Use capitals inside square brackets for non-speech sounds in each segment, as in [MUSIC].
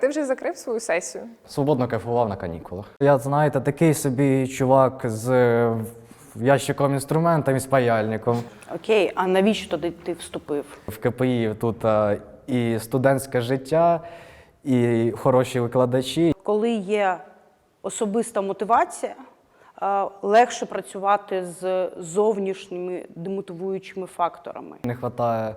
Ти вже закрив свою сесію? Свободно кайфував на канікулах. Я, знаєте, такий собі чувак з е, ящиком інструментом і з паяльником. Окей, а навіщо ти, ти вступив? В КПІ тут е, і студентське життя, і хороші викладачі. Коли є особиста мотивація, е, легше працювати з зовнішніми демотивуючими факторами. Не вистачає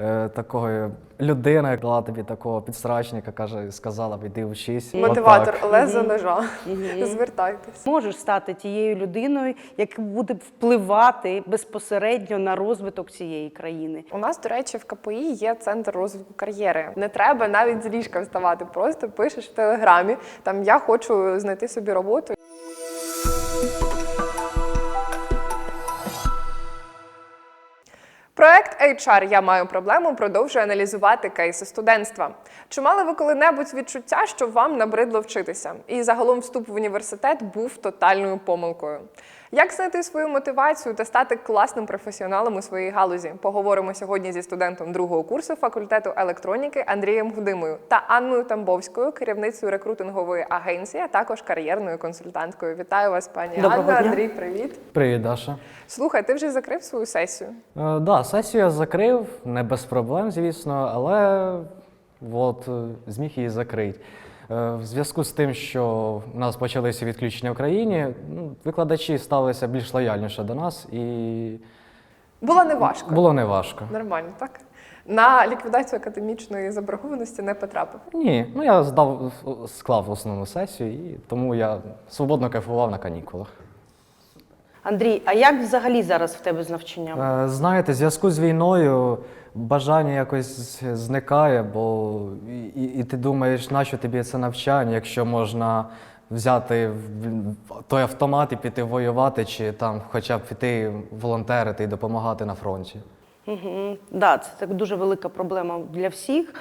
е, такої людини, яка дала тобі такого підстрачника, каже, сказала б, іди вчись. Мотиватор Отак. Леза ножа. Звертайтесь. Можеш стати тією людиною, яка буде впливати безпосередньо на розвиток цієї країни. У нас, до речі, в КПІ є центр розвитку кар'єри. Не треба навіть з ліжка вставати, просто пишеш в телеграмі. Там я хочу знайти собі роботу. Проект HR Я маю проблему продовжує аналізувати кейси студентства. Чи мали ви коли-небудь відчуття, що вам набридло вчитися? І загалом вступ в університет був тотальною помилкою. Як знайти свою мотивацію та стати класним професіоналом у своїй галузі? Поговоримо сьогодні зі студентом другого курсу факультету електроніки Андрієм Гудимою та Анною Тамбовською, керівницею рекрутингової агенції, а також кар'єрною консультанткою. Вітаю вас, пані Доброго Анна. дня. Андрій, привіт. Привіт, Даша. Слухай, ти вже закрив свою сесію? Е, да, сесію я закрив, не без проблем, звісно, але от, е, зміг її закрити. Е, В зв'язку з тим, що у нас почалися відключення в країні, ну, викладачі ставилися більш лояльніше до нас, і Було не важко. було неважко. Нормально, так? На ліквідацію академічної заборгованості не потрапив. Ні, ну я здав, склав основну сесію, і тому я свободно кайфував на канікулах. Андрій, а як взагалі зараз в тебе з навчанням? Е, Знаєте, в зв'язку з війною бажання якось зникає, бо і, і, і ти думаєш, нащо тобі це навчання, якщо можна взяти той автомат і піти воювати, чи там хоча б піти волонтерити і допомагати на фронті. Угу. Да, це так дуже велика проблема для всіх.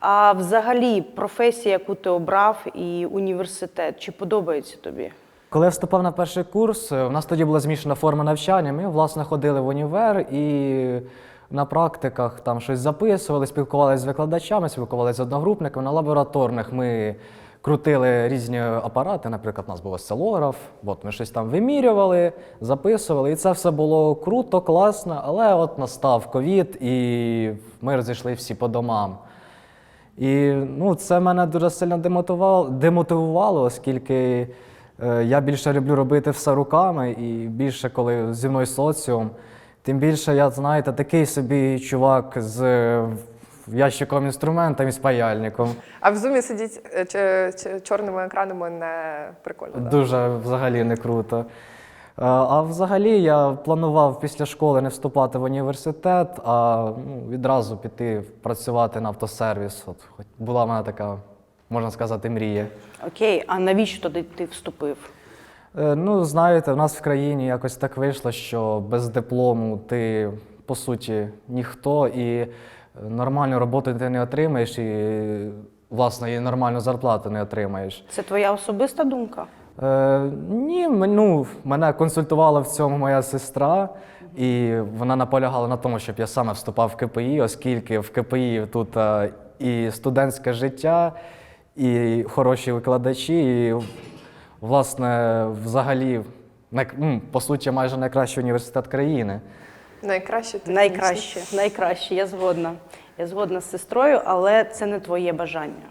А взагалі, професія, яку ти обрав, і університет, чи подобається тобі? Коли я вступав на перший курс, е, у нас тоді була змішана форма навчання. Ми, власне, ходили в універ і на практиках там щось записували, спілкувалися з викладачами, спілкувалися з одногрупниками. На лабораторних ми крутили різні апарати. Наприклад, у нас був осцилограф, от ми щось там вимірювали, записували. І це все було круто, класно. Але от настав ковід, і ми розійшли всі по домам. І ну, це мене дуже сильно демотивувало, демотивувало оскільки е, я більше люблю робити все руками, і більше, коли зі мною соціум, тим більше я, знаєте, такий собі чувак з е, ящиком інструментом і з паяльником. А в зумі сидіть е, чорними екранами не прикольно. да? Дуже взагалі не круто. Е, А взагалі я планував після школи не вступати в університет, а ну, відразу піти працювати на автосервіс. От, хоч була в мене така, можна сказати, мрія. Окей, а навіщо ти, ти вступив? Е, Ну, знаєте, в нас в країні якось так вийшло, що без диплому ти, по суті, ніхто, і нормальну роботу ти не отримаєш, і, власне, і нормальну зарплату не отримаєш. Це твоя особиста думка? Е, ні, ну, мене консультувала в цьому моя сестра, і вона наполягала на тому, щоб я саме вступав в КПІ, оскільки в КПІ тут е, і студентське життя, і хороші викладачі, і, власне, взагалі, по суті, майже найкращий університет країни. Найкраще технічно. Найкраще, найкраще, я згодна. Я згодна з сестрою, але це не твоє бажання.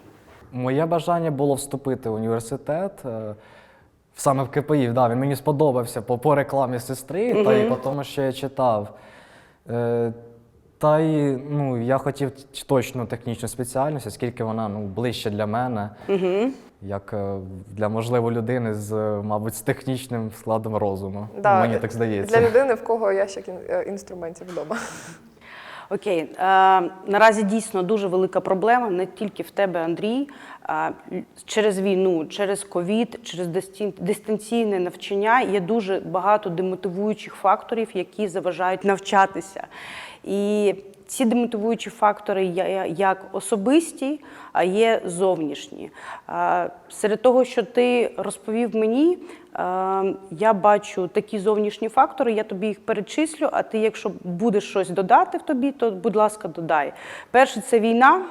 Моє бажання було вступити в університет. е, Саме в КПІ, да, він мені сподобався по, по рекламі сестри, та й по тому, що я читав. Е, та й ну, я хотів т- точну технічну спеціальність, оскільки вона ну, ближче для мене, як е, для можливо людини з, е, мабуть, з технічним складом розуму. Да, Мені так здається. Для людини, в кого ящик е, інструментів вдома. [LAUGHS] Окей, е, наразі дійсно дуже велика проблема, не тільки в тебе, Андрій. Л- через війну, через ковід, через дистін- дистанційне навчання є дуже багато демотивуючих факторів, які заважають навчатися. І ці демотивуючі фактори як особисті, а є зовнішні. Серед того, що ти розповів мені, я бачу такі зовнішні фактори, я тобі їх перечислю, а ти, якщо будеш щось додати в тобі, то, будь ласка, додай. Перше це війна.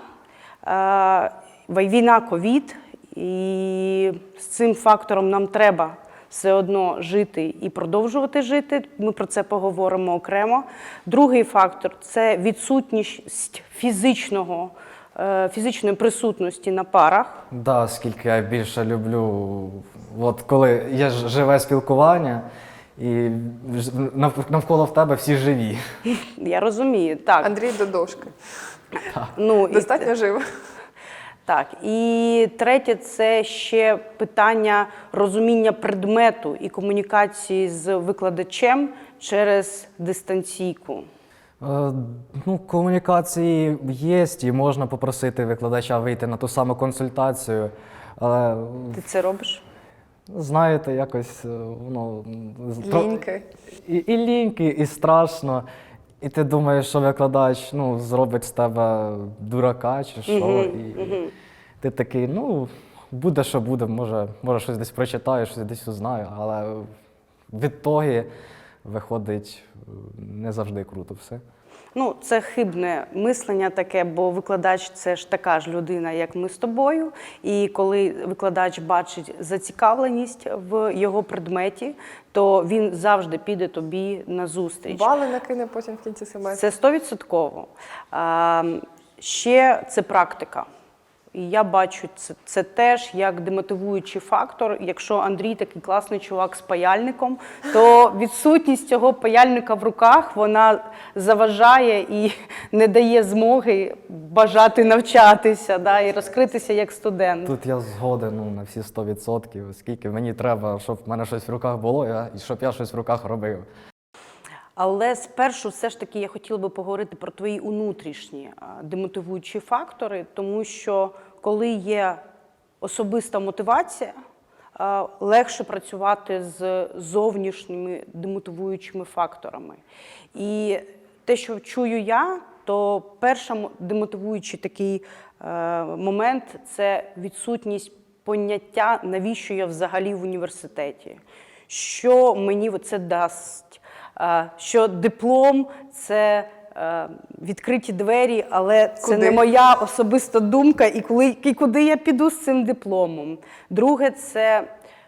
Війна ковід, і з цим фактором нам треба все одно жити і продовжувати жити. Ми про це поговоримо окремо. Другий фактор це відсутність фізичного, е, фізичної присутності на парах. Да, скільки я більше люблю, от коли є живе спілкування, і навколо в тебе всі живі. Я розумію, так. Андрій до дошки. Ну, і- Достатньо живо. Так, і третє це ще питання розуміння предмету і комунікації з викладачем через дистанційку. Е, Ну, комунікації є, і можна попросити викладача вийти на ту саму консультацію. Але Ти це робиш? знаєте, якось е, воно з- тро- Ліньки. І, і ліньки, і страшно. І ти думаєш, що викладач ну, зробить з тебе дурака чи що. і ти такий, ну, буде, що буде, може, може щось десь прочитаю, щось десь узнаю, але в ітогі виходить не завжди круто все. Ну, це хибне мислення таке, бо викладач це ж така ж людина, як ми з тобою. І коли викладач бачить зацікавленість в його предметі, то він завжди піде тобі на зустріч. Бали накине потім в кінці семестру. Це стовідсотково. Ще це практика. І я бачу це, це теж як демотивуючий фактор. Якщо Андрій такий класний чувак з паяльником, то відсутність цього паяльника в руках вона заважає і [LAUGHS] не дає змоги бажати навчатися да, і розкритися як студент. Тут я згоден ну, на всі 100%, оскільки мені треба, щоб в мене щось в руках було, я- і щоб я щось в руках робив. Але спершу все ж таки я хотіла би поговорити про твої внутрішні демотивуючі фактори, тому що коли є особиста мотивація, легше працювати з зовнішніми демотивуючими факторами. І те, що чую я, то перший демотивуючий такий е, момент це відсутність поняття, навіщо я взагалі в університеті, що мені це дасть. Е, що диплом це е, відкриті двері, але це Куди? не моя особиста думка, і, коли, і куди я піду з цим дипломом. Друге, це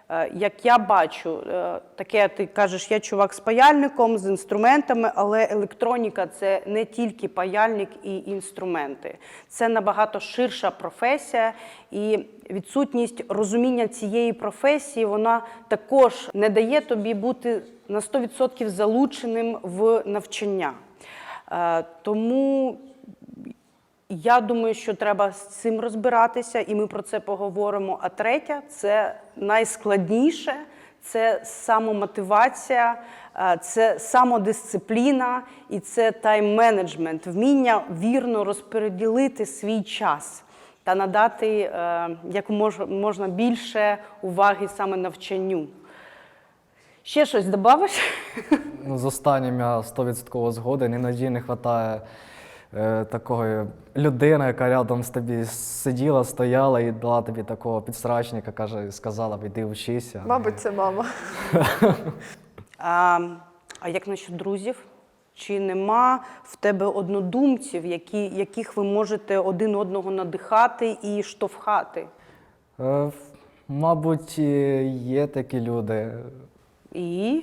е, як я бачу, е, таке ти кажеш, я чувак з паяльником, з інструментами, але електроніка це не тільки паяльник і інструменти. Це набагато ширша професія, і відсутність розуміння цієї професії вона також не дає тобі бути на 100% залученим в навчання. Е, Тому я думаю, що треба з цим розбиратися, і ми про це поговоримо. А третя це найскладніше це самомотивація, е, це самодисципліна і це тайм-менеджмент, вміння вірно розподілити свій час та надати е, як можна більше уваги саме навчанню. Ще щось додавиш? Ну, з останнім я 100% згоден. Іноді не вистачає е, такої людини, яка рядом з тобі сиділа, стояла і дала тобі такого підсрачника, каже, сказала, іди вчися. Мабуть, це мама. [LAUGHS] А, а як насчет друзів? Чи нема в тебе однодумців, які, яких ви можете один одного надихати і штовхати? Е, Мабуть, є такі люди. І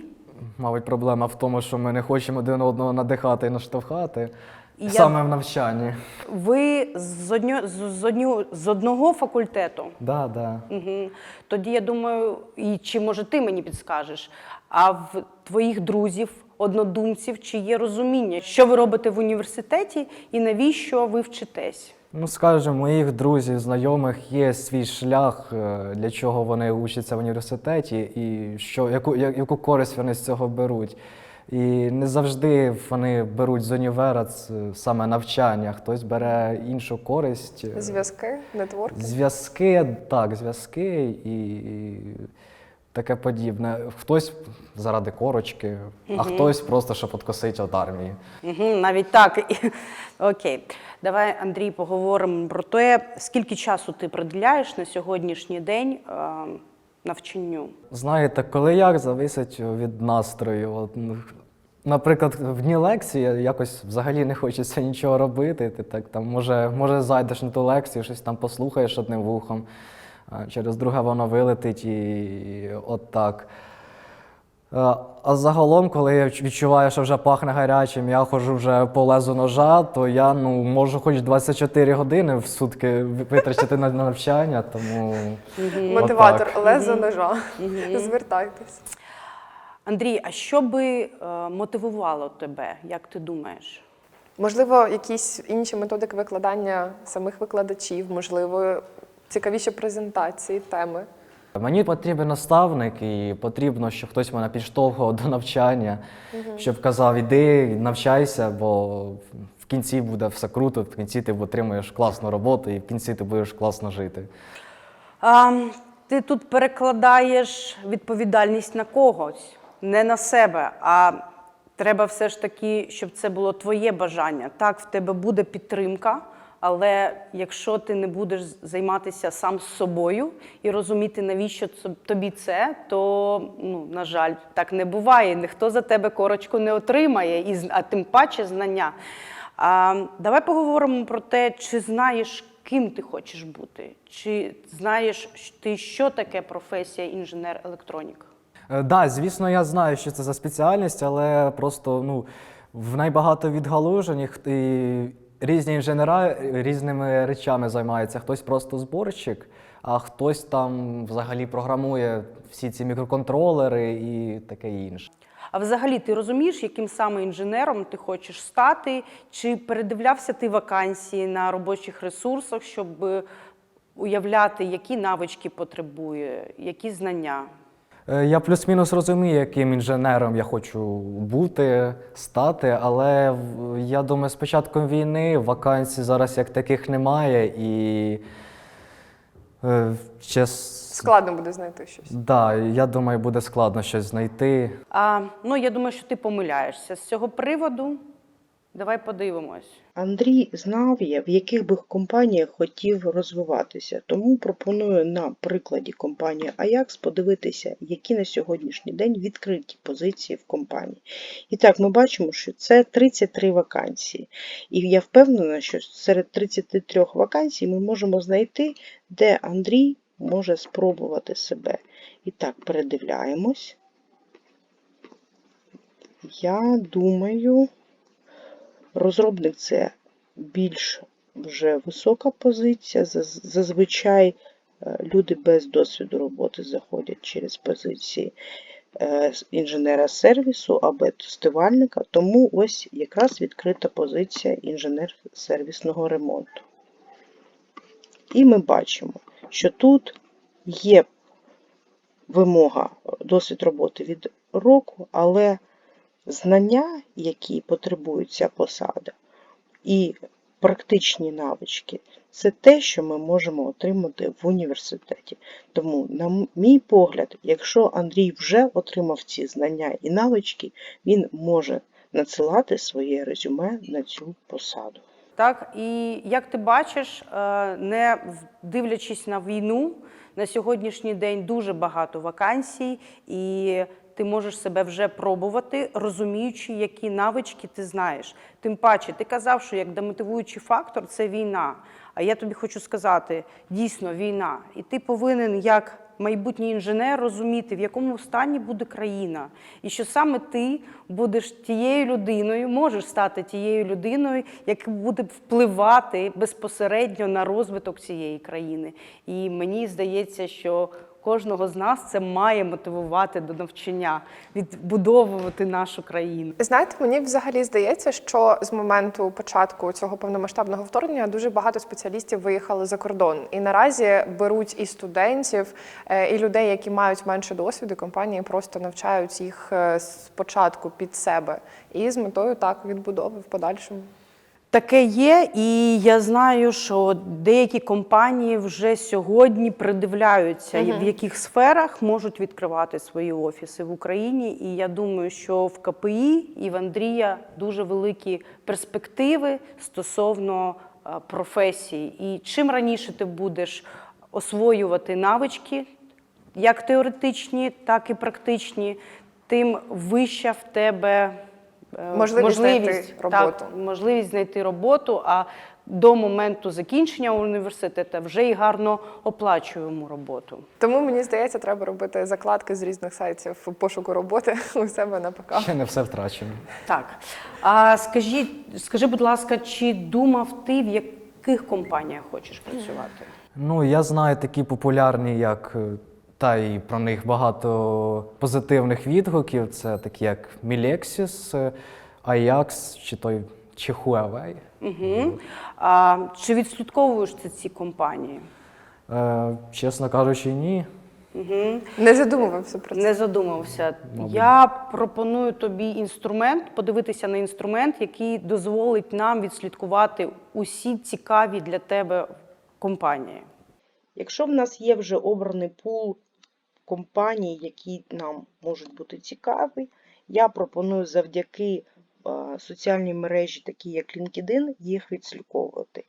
Мабуть, проблема в тому, що ми не хочемо один одного надихати і наштовхати. І я- Саме в навчанні. ви з, одньо, з, з, одньо, з одного факультету? Да, да. Угу. Тоді я думаю, і чи може ти мені підскажеш, а в твоїх друзів, однодумців, чи є розуміння, що ви робите в університеті і навіщо ви вчитесь? Ну, скажімо, моїх друзів, знайомих є свій шлях, е, для чого вони учаться в університеті, і що, яку, яку користь вони з цього беруть. І не завжди вони беруть з універа саме навчання, хтось бере іншу користь. Зв'язки, нетворки. Зв'язки, так, зв'язки і таке подібне. Хтось заради корочки, а хтось просто щоб откосити від армії. Угу, навіть так. [LAUGHS] Окей. Давай, Андрій, поговоримо про те, скільки часу ти приділяєш на сьогоднішній день е, навчанню. Знаєте, коли як зависить від настрою. От, ну, Наприклад, в дні лекції якось взагалі не хочеться нічого робити. Ти так там, може, може зайдеш на ту лекцію, щось там послухаєш одним вухом, через друге воно вилетить і от так. Е, А загалом, коли я відчуваю, що вже пахне гарячим, я ходжу вже по лезу ножа, то я ну, можу хоч 24 години в сутки витрачати на навчання, тому Мотиватор лезо ножа. Звертайтесь. Андрій, а що би е, мотивувало тебе, як ти думаєш? Можливо, якісь інші методики викладання самих викладачів, можливо, цікавіші презентації, теми. Мені потрібен наставник, і потрібно, щоб хтось мене підштовхував до навчання, щоб казав, іди, навчайся, бо в кінці буде все круто, в кінці ти отримаєш класну роботу і в кінці ти будеш класно жити. А, ти тут перекладаєш відповідальність на когось, не на себе, а треба все ж таки, щоб це було твоє бажання. Так, в тебе буде підтримка, але якщо ти не будеш займатися сам з собою і розуміти, навіщо тобі це, то, ну, на жаль, так не буває. Ніхто за тебе корочку не отримає, а тим паче знання. А, давай поговоримо про те, чи знаєш, ким ти хочеш бути, чи знаєш ти, що таке професія інженер-електронік? Так, да, звісно, я знаю, що це за спеціальність, але просто ну, в найбагато відгалужень і різні інженера різними речами займаються. Хтось просто зборщик, а хтось там взагалі програмує всі ці мікроконтролери і таке інше. А взагалі ти розумієш, яким саме інженером ти хочеш стати? Чи передивлявся ти вакансії на робочих ресурсах, щоб е, уявляти, які навички потребує, які знання? Е, Я плюс-мінус розумію, яким інженером я хочу бути, стати, але я думаю, з початком війни вакансій зараз як таких немає і. е, Чес... Складно буде знайти щось. Да, я думаю, буде складно щось знайти. А, ну, я думаю, що ти помиляєшся. З цього приводу давай подивимось. Андрій знав я, в яких би компаніях хотів розвиватися, тому пропоную на прикладі компанії Ajax подивитися, які на сьогоднішній день відкриті позиції в компанії. І так, ми бачимо, що це 33 вакансії. І я впевнена, що серед 33 вакансій ми можемо знайти, де Андрій може спробувати себе. І так, передивляємось. Я думаю. Розробник це більш вже висока позиція. Зазвичай е, люди без досвіду роботи заходять через позиції е, інженера сервісу або тестувальника, тому ось якраз відкрита позиція інженер-сервісного ремонту. І ми бачимо, що тут є вимога досвід роботи від року, але знання, які потребує ця посада, і практичні навички це те, що ми можемо отримати в університеті. Тому, на мій погляд, якщо Андрій вже отримав ці знання і навички, він може надсилати своє резюме на цю посаду. Так, і як ти бачиш, е, не дивлячись на війну, на сьогоднішній день дуже багато вакансій, і ти можеш себе вже пробувати, розуміючи, які навички ти знаєш. Тим паче, ти казав, що як демотивуючий фактор це війна. А я тобі хочу сказати, дійсно війна. І ти повинен як майбутній інженер розуміти, в якому стані буде країна, і що саме ти будеш тією людиною, можеш стати тією людиною, яка буде впливати безпосередньо на розвиток цієї країни. І мені здається, що кожного з нас це має мотивувати до навчання, відбудовувати нашу країну. Знаєте, мені взагалі здається, що з моменту початку цього повномасштабного вторгнення дуже багато спеціалістів виїхали за кордон. І наразі беруть і студентів, е, і людей, які мають менше досвіду. Компанії просто навчають їх е, спочатку під себе і з метою так відбудови в подальшому. Таке є, і я знаю, що деякі компанії вже сьогодні придивляються, в яких сферах можуть відкривати свої офіси в Україні. І я думаю, що в КПІ і в Андрія дуже великі перспективи стосовно е, професії. І чим раніше ти будеш освоювати навички, як теоретичні, так і практичні, тим вища в тебе е, Можливість знайти роботу. Так, можливість знайти роботу, а до моменту закінчення університету вже й гарно оплачуємо роботу. Тому мені здається, треба робити закладки з різних сайтів пошуку роботи [LAUGHS] у себе на ПК. Ще не все втрачено. Так. А скажи, скажи, будь ласка, чи думав ти, в яких компаніях хочеш працювати? Ну, я знаю такі популярні, як е, та і про них багато позитивних відгуків. Це такі як Milexis, е, Ajax чи той чи Huawei. Угу. А, чи відслідковуєш ти ці компанії? Е, чесно кажучи, ні. Угу. Не задумувався про це. Не задумався. Мабуть. Я пропоную тобі інструмент, подивитися на інструмент, який дозволить нам відслідкувати усі цікаві для тебе компанії. Якщо в нас є вже обраний пул компаній, які нам можуть бути цікаві, я пропоную завдяки е, соціальній мережі, такі як LinkedIn, їх відслідковувати.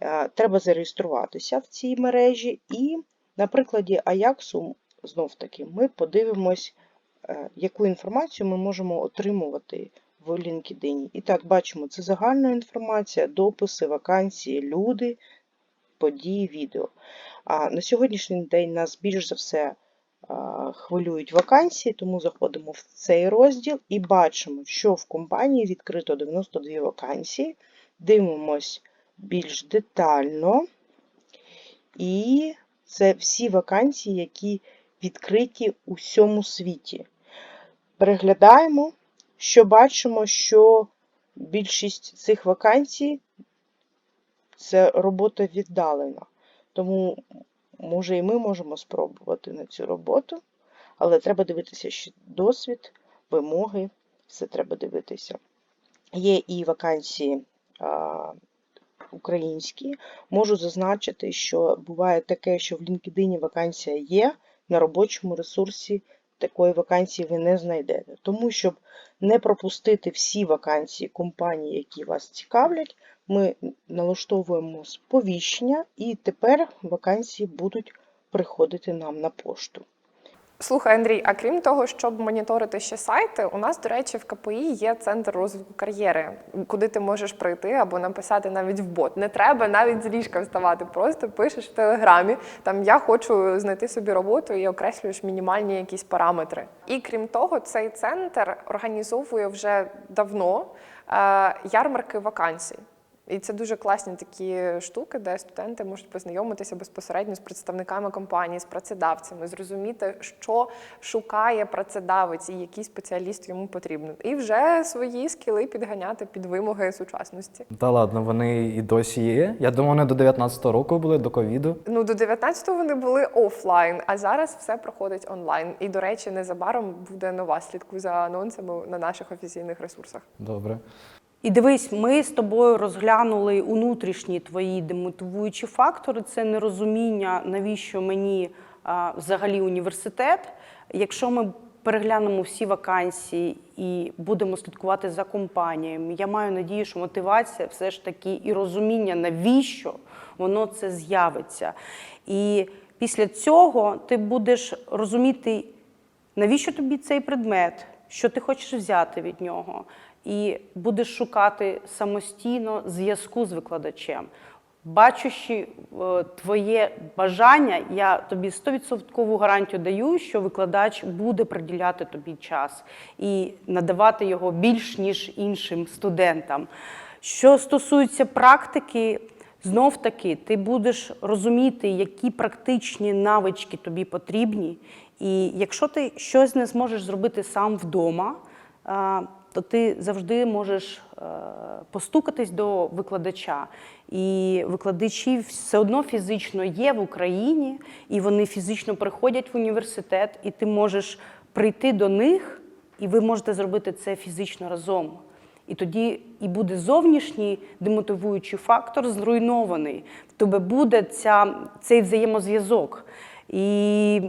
Е, Треба зареєструватися в цій мережі, і на прикладі Аяксу, знов таки, ми подивимось, е, яку інформацію ми можемо отримувати в LinkedIn. І так, бачимо, це загальна інформація, дописи, вакансії, люди, події, відео. А на сьогоднішній день нас більш за все хвилюють вакансії, тому заходимо в цей розділ і бачимо, що в компанії відкрито 92 вакансії. Дивимось більш детально. І це всі вакансії, які відкриті у всьому світі. Переглядаємо, що бачимо, що більшість цих вакансій це робота віддалена. Тому, може, і ми можемо спробувати на цю роботу, але треба дивитися ще досвід, вимоги, все треба дивитися. Є і вакансії а, українські. Можу зазначити, що буває таке, що в LinkedIn вакансія є, на робочому ресурсі такої вакансії ви не знайдете. Тому, щоб не пропустити всі вакансії компаній, які вас цікавлять, ми налаштовуємо сповіщення, і тепер вакансії будуть приходити нам на пошту. Слухай, Андрій, а крім того, щоб моніторити ще сайти, у нас, до речі, в КПІ є центр розвитку кар'єри, куди ти можеш прийти або написати навіть в бот. Не треба навіть з ліжка вставати, просто пишеш в телеграмі. Там я хочу знайти собі роботу і окреслюєш мінімальні якісь параметри. І крім того, цей центр організовує вже давно е, ярмарки вакансій. І це дуже класні такі штуки, де студенти можуть познайомитися безпосередньо з представниками компанії, з працедавцями, зрозуміти, що шукає працедавець і який спеціаліст йому потрібен, і вже свої скіли підганяти під вимоги сучасності. Та ладно, вони і досі є. Я думаю, вони до 19-го року були, до ковіду. Ну до 19-го вони були офлайн, а зараз все проходить онлайн. І до речі, незабаром буде нова. Слідкуй за анонсами на наших офіційних ресурсах. Добре. І дивись, ми з тобою розглянули внутрішні твої демотивуючі фактори. Це нерозуміння, навіщо мені а, взагалі університет. Якщо ми переглянемо всі вакансії і будемо слідкувати за компаніями, я маю надію, що мотивація все ж таки і розуміння, навіщо воно це з'явиться. І після цього ти будеш розуміти, навіщо тобі цей предмет, що ти хочеш взяти від нього, і будеш шукати самостійно зв'язку з викладачем. Бачучи е, твоє бажання, я тобі 100% гарантію даю, що викладач буде приділяти тобі час і надавати його більш ніж іншим студентам. Що стосується практики, знов таки ти будеш розуміти, які практичні навички тобі потрібні. І якщо ти щось не зможеш зробити сам вдома, а, то ти завжди можеш е, постукатись до викладача. І викладачі все одно фізично є в Україні, і вони фізично приходять в університет, і ти можеш прийти до них, і ви можете зробити це фізично разом. І тоді і буде зовнішній демотивуючий фактор зруйнований. В тебе буде ця, цей взаємозв'язок. І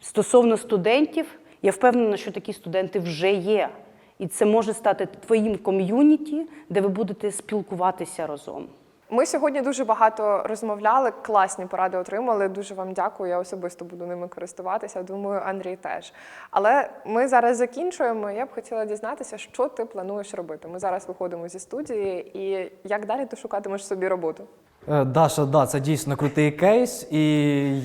стосовно студентів, я впевнена, що такі студенти вже є. І це може стати твоїм ком'юніті, де ви будете спілкуватися разом. Ми сьогодні дуже багато розмовляли, класні поради отримали. Дуже вам дякую. Я особисто буду ними користуватися. Думаю, Андрій теж. Але ми зараз закінчуємо. Я б хотіла дізнатися, що ти плануєш робити. Ми зараз виходимо зі студії, і як далі ти шукатимеш собі роботу? Е, Даша, да, це дійсно крутий кейс. І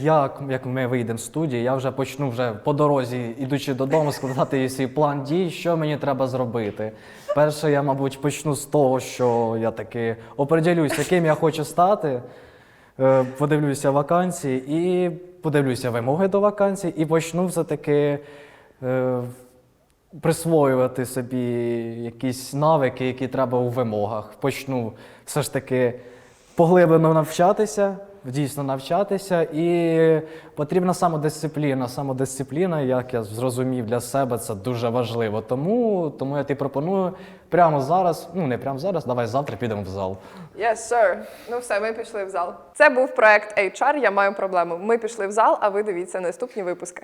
як, як ми вийдемо з студії, я вже почну вже по дорозі, ідучи додому, складати свій план дій, що мені треба зробити. Перше, я, мабуть, почну з того, що я таки оприділюсь, яким я хочу стати. Е, Подивлюся вакансії і подивлюся вимоги до вакансій, і почну все-таки е, присвоювати собі якісь навики, які треба у вимогах. Почну все ж таки поглиблено навчатися, дійсно навчатися, і потрібна самодисципліна. Самодисципліна, як я зрозумів для себе, це дуже важливо. Тому, тому я тобі пропоную прямо зараз, ну не прямо зараз, давай завтра підемо в зал. Yes, sir. Ну все, ми пішли в зал. Це був проект HR. Я маю проблему. Ми пішли в зал, а ви дивіться наступні випуски.